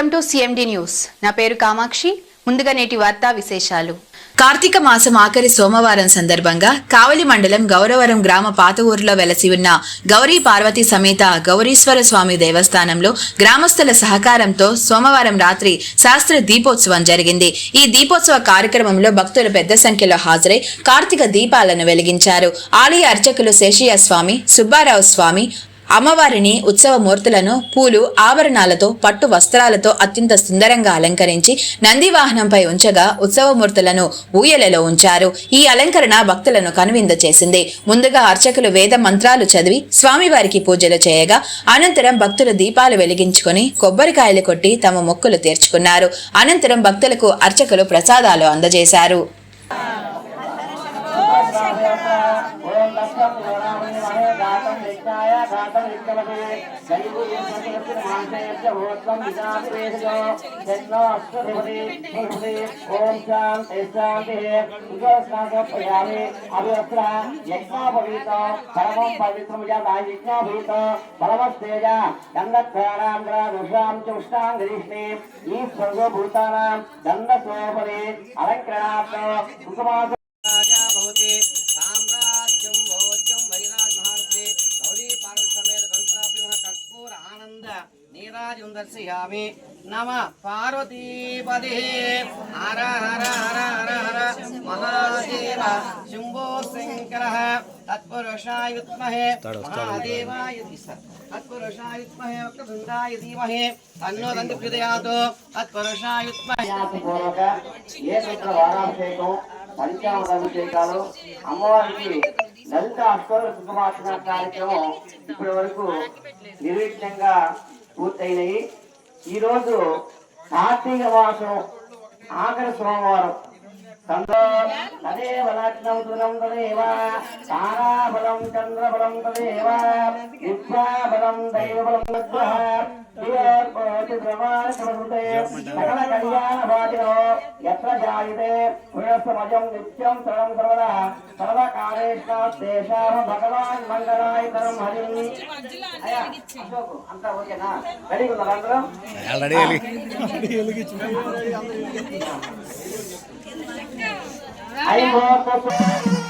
Welcome to CMD news నా పేరు కామాక్షి. ముందుగా నేటి వార్తా విశేషాలు. కార్తీక మాసం ఆఖరి సోమవారం సందర్భంగా కావలి మండలం గౌరవరం గ్రామ పాత ఊరిలో వెలసి ఉన్న గౌరీ పార్వతి సమేత గౌరీశ్వర స్వామి దేవస్థానంలో గ్రామస్తుల సహకారంతో సోమవారం రాత్రి శాస్త్ర దీపోత్సవం జరిగింది. ఈ దీపోత్సవ కార్యక్రమంలో భక్తులు పెద్ద సంఖ్యలో హాజరై కార్తీక దీపాలను వెలిగించారు. ఆలయ అర్చకులు శేషయ్య స్వామి సుబ్బారావు స్వామి అమ్మవారిని ఉత్సవ మూర్తులను పూలు ఆభరణాలతో పట్టు వస్త్రాలతో అత్యంత సుందరంగా అలంకరించి నంది వాహనంపై ఉంచగా ఉత్సవమూర్తులను ఊయలలో ఉంచారు. ఈ అలంకరణ భక్తులను కనువింద చేసింది. ముందుగా అర్చకులు వేద మంత్రాలు చదివి స్వామివారికి పూజలు చేయగా అనంతరం భక్తులు దీపాలు వెలిగించుకొని కొబ్బరికాయలు కొట్టి తమ మొక్కులు తీర్చుకున్నారు. అనంతరం భక్తులకు అర్చకులు ప్రసాదాలు అందజేశారు. ओम शाम शांति प्रयामे अभिवस्त्र यज्ञाभूत परम पवित्रम जाता यज्ञाभूत परमस्तेज दंडक्षाणां ग्रादुषां च उष्णाङ्गरीष्णे ई सर्वभूतानां दण्डस्वोपरि अलङ्करणात् कुसुमास राजा भवति సమేత కంసాపి కర్పూర ఆనంద నీరాజం దర్శయామి నమ పార్వతీపదే. హర హర హర హర హర మహాదేవ శంభో శంకర. తత్పురుషాయ విద్మహే మహాదేవాయ తత్పురుషాయ విద్మహే వక్రతుండాయ ధీమహే. తన్నో దంతి ప్రదయాతో తత్పురుషాయ విద్మహే ఏ పుత్ర వారాభిషేకం పంచామృత అభిషేకాలు అమ్మవారికి లలిత అష్టోల సుఖమార్చన కార్యక్రమం ఇప్పటి వరకు నిర్విఘ్నంగా పూర్తయినాయి. ఈరోజు కార్తీక మాసం ఆఖరి సోమవారం. తండ్రో అదే లగ్నం దురం తారాబలం చంద్రబలం తదేవ విద్యాబలం దైవబలం సకల కళ్యాణ భాగ్యో యత్ర జాయతే పునఃసమజం నిత్యం సర్వం సర్వదా సర్వకాలేష్టాం భగవాన్ మంగళాయతరం హరి అయ్యా అశోకు అంతా ఓకేనా? రెడీ ఉన్నారు అందరం అయిపోతుంది